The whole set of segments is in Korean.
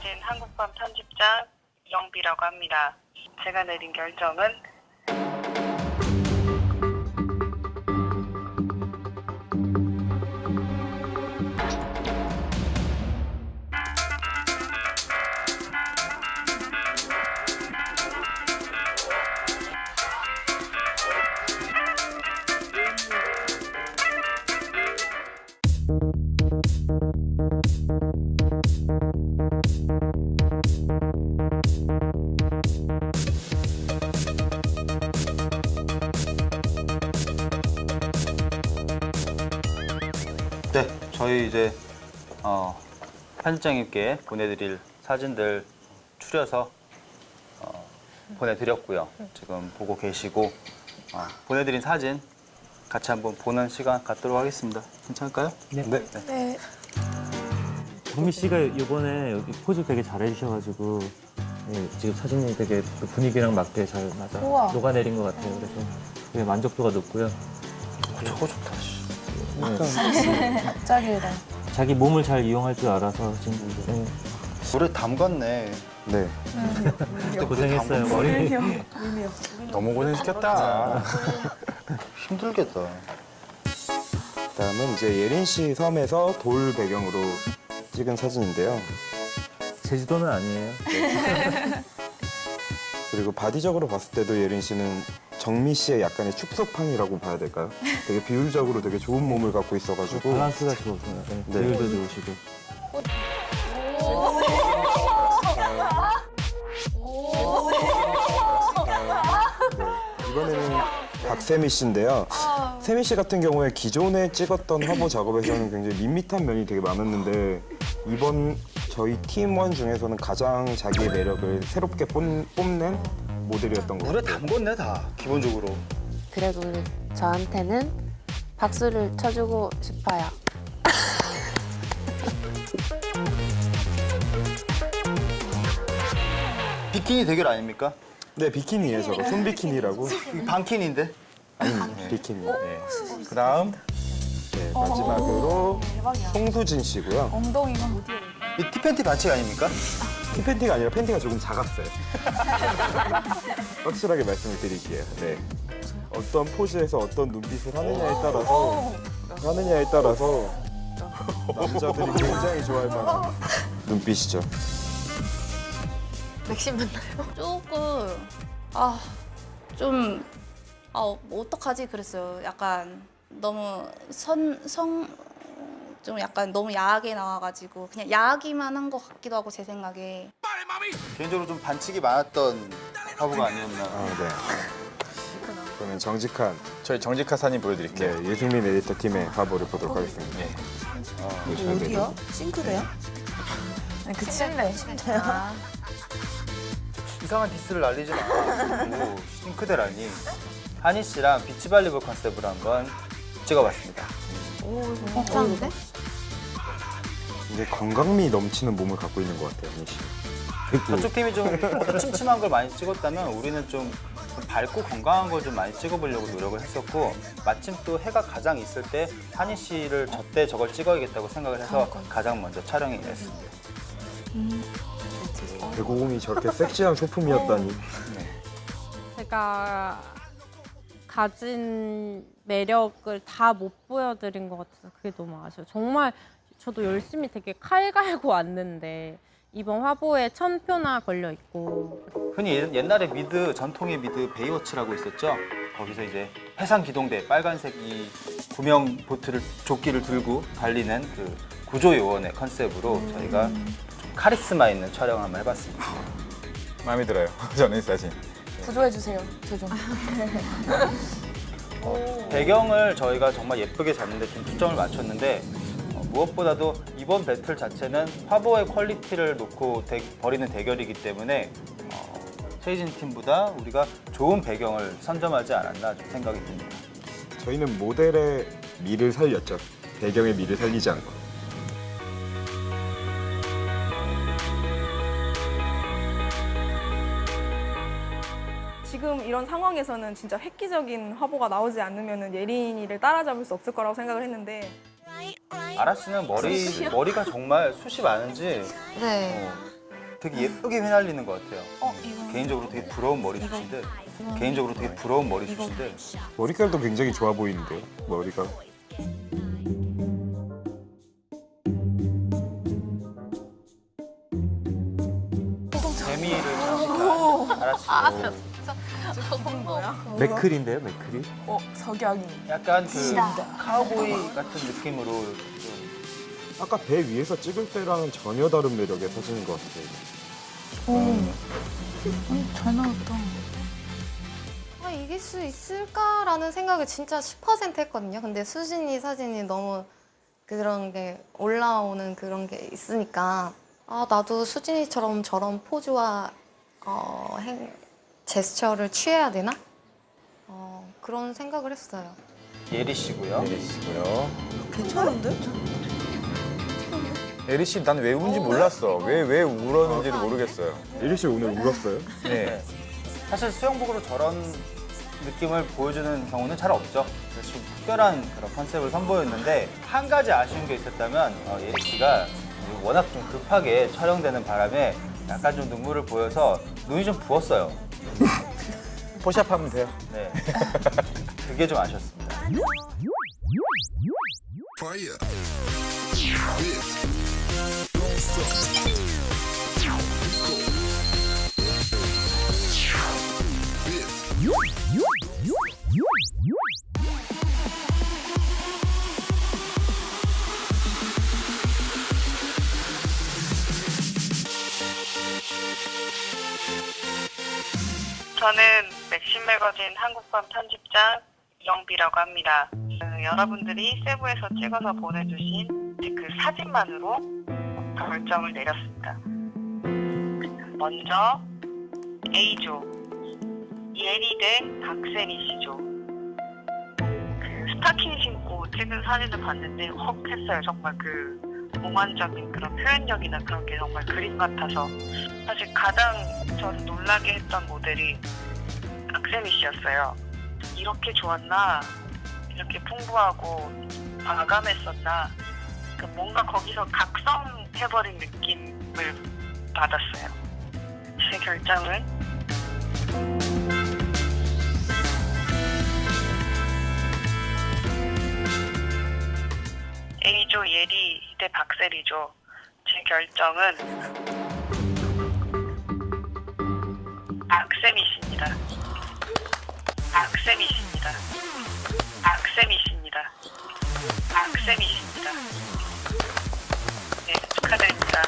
사진 한국판 편집장 영비라고 합니다. 제가 내린 결정은 네, 저희 이제 어, 편집장님께 보내드릴 사진들 추려서 어, 보내드렸고요. 지금 보고 계시고 어, 보내드린 사진 같이 한번 보는 시간 갖도록 하겠습니다. 괜찮을까요? 네. 네. 정미 씨가 이번에 여기 포즈 되게 잘해주셔가지고 네, 지금 사진이 되게 그 분위기랑 맞게 잘 맞아 우와. 녹아내린 것 같아요. 그래서 되게 만족도가 높고요. 어, 저거 좋다. 씨. 네, 갑자기다. 자기 몸을 잘 이용할 줄 알아서 지금 네, 물에 담갔네. 네. 또 고생했어요. 머리 너무 고생시켰다. 힘들겠다. 다음은 이제 예린 씨 섬에서 돌 배경으로 찍은 사진인데요. 제주도는 아니에요. 그리고 바디적으로 봤을 때도 예린 씨는 정미 씨의 약간의 축소팡이라고 봐야 될까요? 되게 비율적으로 되게 좋은 몸을 갖고 있어가지고 밸런스가 좋으세요. 네, 네. 비율도 좋으시고. 네, 이번에는 박세미 씨인데요. 세미 씨 같은 경우에 기존에 찍었던 화보 작업에서는 굉장히 밋밋한 면이 되게 많았는데 이번 저희 팀원 중에서는 가장 자기의 매력을 새롭게 뽐, 뽐낸 모델이었던 것 물에 같아요. 담궜네 다 기본적으로. 그래도 저한테는 박수를 쳐주고 싶어요. 비키니 대결 아닙니까? 네, 비키니예요, 저거. 손 비키니라고. 반키니인데? 아니, 비키니. 네. 그다음 네, 마지막으로 송수진 씨고요. 엉덩이가 어디에? 이 티팬티 반칙 아닙니까? 티 팬티가 아니라 팬티가 조금 작았어요. 확실하게 말씀을 드릴게요. 네. 어떤 포즈에서 어떤 눈빛을 하느냐에 따라서 하느냐에 따라서 남자들이 굉장히 좋아할 만한 눈빛이죠. 맥심 맞나요? 조금 아좀 아, 뭐 어떡하지 그랬어요. 약간 너무 선 성 좀 약간 너무 야하게 나와가지고 그냥 야하기만 한 것 같기도 하고 제 생각에 개인적으로 좀 반칙이 많았던 화보가 아니었나. 아, 네. 그러면 정직한 저희 정직한 사진 네, 보여드릴게요. 예승민 에디터 팀의 화보를 보도록 하겠습니다. 예. 보시면 되죠. 싱크대요? 그 침대. 이상한 디스를 날리지 마. 싱크대라니. 한희 씨랑 비치발리볼 컨셉으로 한번 찍어봤습니다. 괜찮은데? 이제 건강미 넘치는 몸을 갖고 있는 것 같아요, 한희 씨. 저쪽 팀이 좀 침침한 걸 많이 찍었다면 우리는 좀 밝고 건강한 걸 좀 많이 찍어보려고 노력을 했었고 마침 또 해가 가장 있을 때 한희 씨를 저때 저걸 찍어야겠다고 생각을 해서 가장 먼저 촬영이 됐습니다. 배고픔이 저렇게 섹시한 소품이었다니. 제가 가진 매력을 다 못 보여드린 것 같아서 그게 너무 아쉬워요. 정말 저도 열심히 되게 칼 갈고 왔는데 이번 화보에 천 표나 걸려 있고 흔히 옛- 옛날에 미드 전통의 미드 베이워치라고 있었죠. 거기서 이제 해상 기동대 빨간색 이 구명 보트를 조끼를 들고 달리는 그 구조 요원의 컨셉으로 저희가 좀 카리스마 있는 촬영을 한번 해봤습니다. 마음에 들어요. 저는 이 사진. 구조해 주세요. 저 좀. 배경을 저희가 정말 예쁘게 잡는데 좀 초점을 맞췄는데 어, 무엇보다도 이번 배틀 자체는 화보의 퀄리티를 놓고 대- 벌이는 대결이기 때문에 어, 최희진 팀보다 우리가 좋은 배경을 선점하지 않았나 좀 생각이 듭니다. 저희는 모델의 미를 살렸죠. 배경의 미를 살리지 않고. 지금 이런 상황에서는 진짜 획기적인 화보가 나오지 않으면 예린이를 따라잡을 수 없을 거라고 생각을 했는데 아라 씨는 머리 머리가 정말 숱이 많은지 네. 어, 되게 예쁘게 휘날리는 것 같아요. 어 이거 개인적으로 되게 부러운 머리 숱인데 개인적으로 되게 부러운 머리 숱인데 머리깔도 굉장히 좋아 보이는데요. 머리가. 재미를 참 알았어. 저건 뭐야? 맥클인데요, 맥클이? 어 석양이. 약간 그 카우보이 같은 느낌으로 좀 아까 배 위에서 찍을 때랑은 전혀 다른 매력의 사진인 것 같아요. 잘 나왔다. 아, 이길 수 있을까라는 생각을 진짜 10% 했거든요. 근데 수진이 사진이 너무 그런 게 올라오는 그런 게 있으니까 아 나도 수진이처럼 저런 포즈와 어, 행, 제스처를 취해야 되나? 어, 그런 생각을 했어요. 예리 씨고요. 예리 씨고요. 괜찮은데? 예리 씨, 난 왜 운지 몰랐어. 왜, 왜 울었는지를 모르겠어요. 예리 씨 오늘 울었어요? 네. 사실 수영복으로 저런 느낌을 보여주는 경우는 잘 없죠. 그래서 좀 특별한 그런 컨셉을 선보였는데 한 가지 아쉬운 게 있었다면 어, 예리 씨가 워낙 좀 급하게 촬영되는 바람에 약간 좀 눈물을 보여서 눈이 좀 부었어요. 포샵 하면 돼요. 네. 그게 좀 아쉬웠습니다. 저는 맥심 매거진 한국판 편집장 이영비라고 합니다. 그 여러분들이 세부에서 찍어서 보내주신 그 사진만으로 결정을 내렸습니다. 먼저 A조 예리 대 박세리 씨조 그 스타킹 신고 찍은 사진을 봤는데 헉 했어요. 정말 그 몽환적인 그런 표현력이나 그런 게 정말 그림 같아서 사실 가장 저를 놀라게 했던 모델이 박세미 씨였어요. 이렇게 좋았나? 이렇게 풍부하고 과감했었나? 그 뭔가 거기서 각성해버린 느낌을 받았어요. 제 결정은 A조 예리 대 박세리조. 제 결정은 박세미 씨 씨입니다. 박세미 씨입니다. 네, 축하드립니다.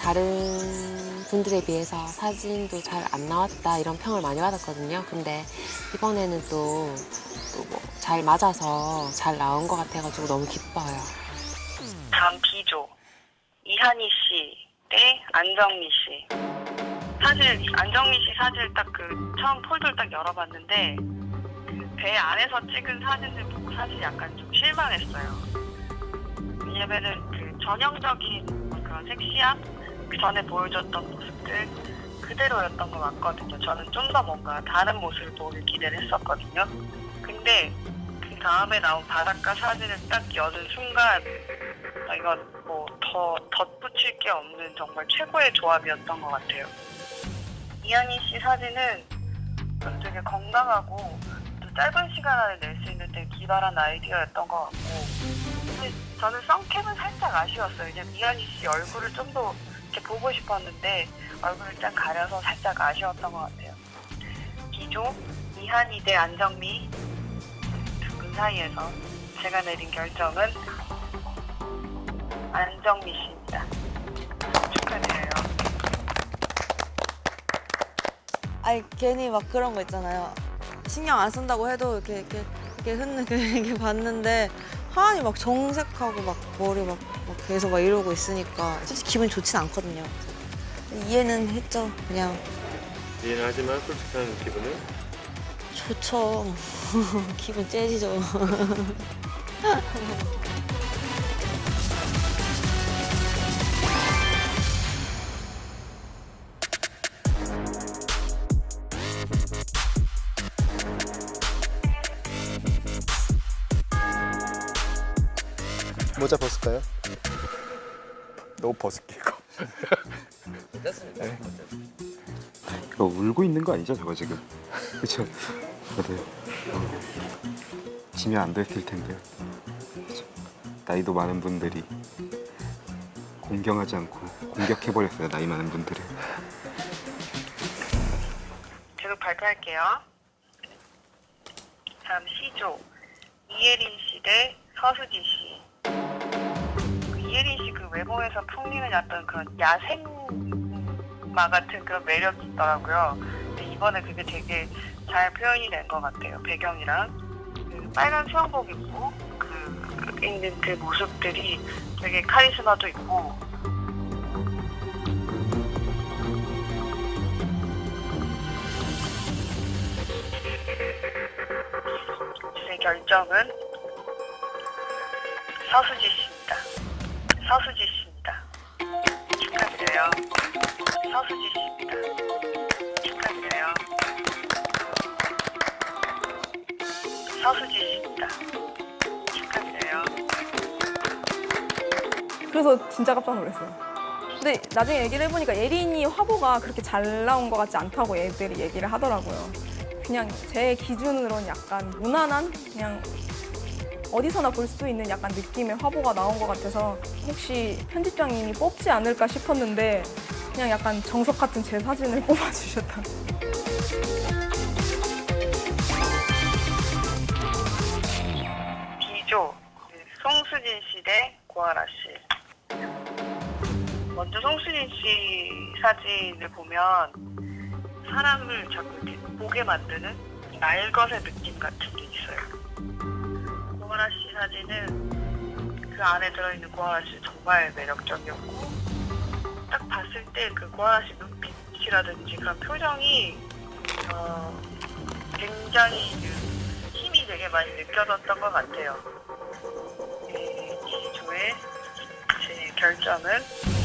다른 분들에 비해서 사진도 잘 안 나왔다 이런 평을 많이 받았거든요. 근데 이번에는 또뭐잘 맞아서 잘 나온 것 같아가지고 너무 기뻐요. 다음 B조 이한희 씨대 안정미 씨. 사실 안정미 씨 사진을 딱그 처음 폴더를 딱 열어봤는데 그 배 안에서 찍은 사진을 보고 사실 약간 좀 실망했어요. 왜냐면은 그 전형적인 그런 섹시함 그 전에 보여줬던 모습들 그대로였던 것 같거든요. 저는 좀 더 뭔가 다른 모습을 보길 기대를 했었거든요. 근데 그 다음에 나온 바닷가 사진을 딱 여는 순간 아, 이건 뭐 더 덧붙일 게 없는 정말 최고의 조합이었던 것 같아요. 이한희 씨 사진은 좀 되게 건강하고 또 짧은 시간 안에 낼 수 있는 되게 기발한 아이디어였던 것 같고 근데 저는 썬캡은 살짝 아쉬웠어요. 왜냐면 이한희 씨 얼굴을 좀 더 이렇게 보고 싶었는데 얼굴을 딱 가려서 살짝 아쉬웠던 것 같아요. 기조 이한희 대 안정미 두 분 사이에서 제가 내린 결정은 안정미 씨입니다. 축하드려요. 아니 괜히 막 그런 거 있잖아요. 신경 안 쓴다고 해도 이렇게 이렇게 이렇게 흔는 이렇게 봤는데 하안이 막 정색하고 막 머리 막, 막 계속 막 이러고 있으니까 솔직히 기분이 좋진 않거든요. 이해는 했죠. 그냥 이해는 하지만 솔직한 기분은? 좋죠. 기분 째지죠. 모자 벗을까요? 너 벗을게 이거. 이거 울고 있는 거 아니죠, 저거 지금? 그렇죠? 네. 어, 지면 안될 텐데요. 그쵸? 나이도 많은 분들이 공경하지 않고 공격해버렸어요, 나이 많은 분들을. 계속 발표할게요. 다음 C조 이예린 씨 대 서수지 씨. 외모에서 풍기는 약간 그런 야생마 같은 그런 매력이 있더라고요. 근데 이번에 그게 되게 잘 표현이 된 것 같아요. 배경이랑 그 빨간 수영복 입고 그 있는 그 모습들이 되게 카리스마도 있고 제 결정은 서수지 씨입니다. 서수지 그래서 진짜 깜짝 놀랐어요. 근데 나중에 얘기를 해보니까 예린이 화보가 그렇게 잘 나온 것 같지 않다고 애들이 얘기를 하더라고요. 그냥 제 기준으로는 약간 무난한 그냥 어디서나 볼 수 있는 약간 느낌의 화보가 나온 것 같아서 혹시 편집장님이 뽑지 않을까 싶었는데 그냥 약간 정석 같은 제 사진을 뽑아주셨다. B조 그 송수진 씨대 고아라 씨. 먼저 송수진 씨 사진을 보면 사람을 자꾸 이렇게 보게 만드는 날것의 느낌 같은 게 있어요. 고아라 씨 사진은 그 안에 들어있는 고아라 씨 정말 매력적이었고 딱 봤을 때 그 고아라 씨 눈빛이라든지 그런 표정이 어, 굉장히 그 힘이 되게 많이 느껴졌던 것 같아요. 네, 이 조의 제 결정은